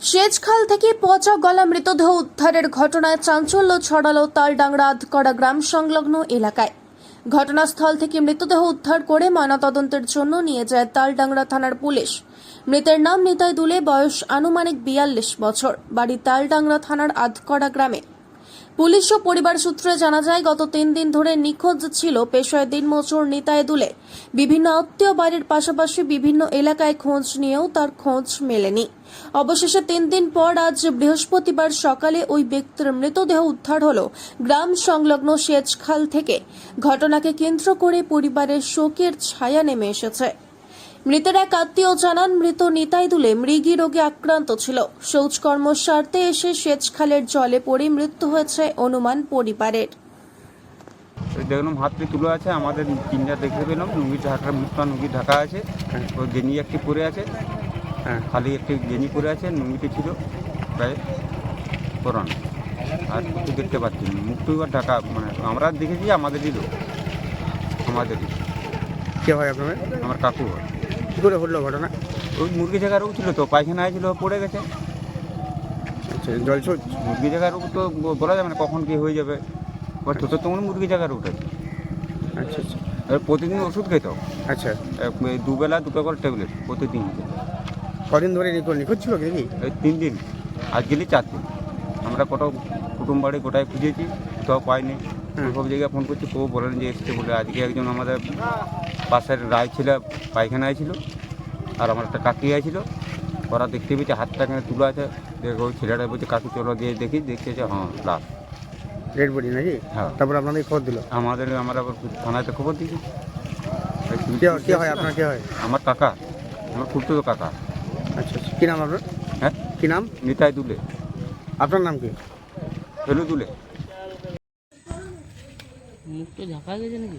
সেচখাল থেকে পচা গলা মৃতদেহ উদ্ধারের ঘটনায় চাঞ্চল্য ছড়ালো তালডাংরা আধকড়া গ্রাম সংলগ্ন এলাকায়। ঘটনাস্থল থেকে মৃতদেহ উদ্ধার করে ময়নাতদন্তের জন্য নিয়ে যায় তালডাংরা থানার পুলিশ। মৃতের নাম নিতাই দুলে, বয়স আনুমানিক বিয়াল্লিশ বছর। বাড়ি তালডাংরা থানার আধকড়া গ্রামে। পুলিশ ও পরিবার সূত্রে জানা যায়, গত তিন দিন ধরে নিখোঁজ ছিল পেশায় দিনমজুর নিতায় দুলে। বিভিন্ন আত্মীয় বাড়ির পাশাপাশি বিভিন্ন এলাকায় খোঁজ নিয়েও তার খোঁজ মেলেনি। অবশেষে তিন দিন পর আজ বৃহস্পতিবার সকালে ওই ব্যক্তির মৃতদেহ উদ্ধার হল গ্রাম সংলগ্ন সেচখাল থেকে। ঘটনাকে কেন্দ্র করে পরিবারের শোকের ছায়া নেমে এসেছে। মৃতের এক আত্মীয় জানান মৃত নিতাই দুলে মৃগী রোগে আক্রান্ত ছিল। শৌচকর্ম সারতে এসে সেচখালের জলে পড়ে মৃত্যু হয়েছে অনুমান পরিবারের। দেখলাম হাতটি তুলে আছে আমাদের তিনটা দেখতে পেলাম লুঙ্গি ঢাকা মুখটা লুঙ্গি ঢাকা আছে ও গেনি একটি পরে আছে হ্যাঁ। খালি একটি গেনি পরে আছে লুঙ্গিটি ছিল প্রায় পরানো। আর কিছু দেখতে পাচ্ছি মুখটু আর ঢাকা মানে আমরা দেখেছি আমাদেরই লোক আমাদেরই। কে হয় আপনার আমার কাকু হয়। কী করে হলো ঘটনা? ওই মুরগি জায়গার রোগ ছিল তো পায়খানা ছিল পড়ে গেছে। আচ্ছা জল ছোট মুরগি জায়গার রোগ তো বলা যাবে না কখন কি হয়ে যাবে। ছোটো তো মনে মুরগি জায়গার রোগ আছে আচ্ছা আচ্ছা। এবার প্রতিদিন ওষুধ খেত। আচ্ছা। দুবেলা দুটো করে ট্যাবলেট প্রতিদিন। কদিন ধরে নিখোঁজ ছিল কি? তিন দিন। আজ গেলে চার দিন। আমরা কত কুটুম বাড়ি গোটায় খুঁজেছি কোথাও পাইনি। হুম। সব জায়গায় ফোন করছি কেউ বলেন যে এসছে বলে। আজকে একজন আমাদের পাশের রায় ছিল পায়খানায় ছিল আর আমার একটা কাকি ছিল ওরা দেখতে পেয়েছে হাতটা এখানে তুলে আছে। দেখো ওই ছেলেটা বলছে কাকু চলো দিয়ে দেখি। দেখতেছে হ্যাঁ লাশ ডেড বডি নাকি? হ্যাঁ। তারপর আপনাদের খবর দিল? আমাদের আমরা আবার থানাতে খবর দিয়েছি। কে হয় আপনার কে হয়? আমার কাকা আমার খুঁড়তো কাকা। আচ্ছা আচ্ছা। কী নাম আপনার? হ্যাঁ? কী নাম? নিতাই দুলে। আপনার নাম কি? ফেলু দুলে। মুখটা ঝাঁকা গেছে নাকি?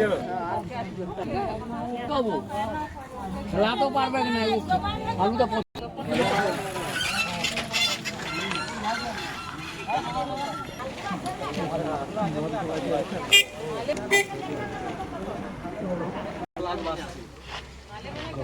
রে বাবা বাবু খেলা তো পারবে না আমি তো